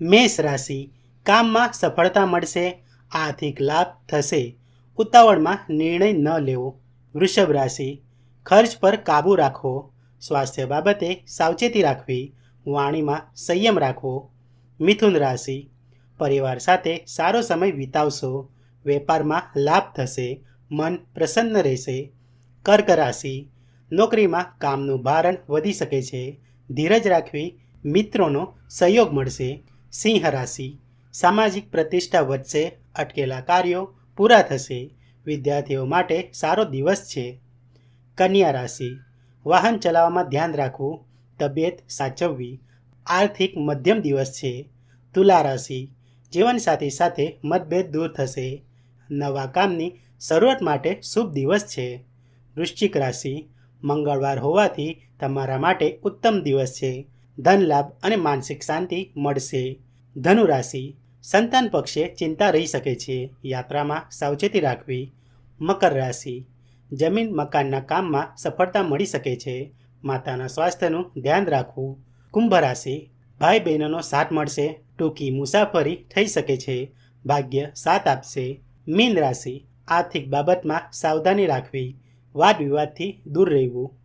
મેષ રાશિ કામમાં સફળતા મળશે, આર્થિક લાભ થશે. ઉતાવળમાં નિર્ણય ન લેવો. વૃષભ રાશિ, ખર્ચ પર કાબૂ રાખવો સ્વાસ્થ્ય બાબતે સાવચેતી રાખવી. વાણીમાં સંયમ રાખવો. મિથુન રાશિ, પરિવાર સાથે સારો સમય વિતાવશો. વેપારમાં લાભ થશે. મન પ્રસન્ન રહેશે. કર્ક રાશિ, નોકરીમાં કામનું ભારણ વધી શકે છે. ધીરજ રાખવી. મિત્રોનો સહયોગ મળશે. સિંહ રાશિ. સામાજિક પ્રતિષ્ઠા વધશે, અટકેલા કાર્યો પૂરા થશે, વિદ્યાર્થીઓ માટે સારો દિવસ છે. કન્યા રાશિ. વાહન ચલાવવામાં ધ્યાન રાખવું, તબિયત સાચવવી, આર્થિક મધ્યમ દિવસ છે. તુલા રાશિ. જીવનસાથી સાથે મતભેદ દૂર થશે. નવા કામની શરૂઆત માટે શુભ દિવસ છે. વૃશ્ચિક રાશિ. મંગળવાર હોવાથી તમારા માટે ઉત્તમ દિવસ છે. ધન લાભ અને માનસિક શાંતિ મળશે. ધનુ રાશિ સંતાન પક્ષે ચિંતા રહી શકે છે. યાત્રામાં સાવચેતી રાખવી. મકર રાશિ, જમીન મકાનના કામમાં સફળતા મળી શકે છે. માતાના સ્વાસ્થ્યનું ધ્યાન રાખવું. કુંભ રાશિ, ભાઈ બહેનોનો સાથ મળશે. ટૂંકી મુસાફરી થઈ શકે છે. ભાગ્ય સાથ આપશે. મીન રાશિ, આર્થિક બાબતમાં સાવધાની રાખવી. વાદ વિવાદથી દૂર રહેવું.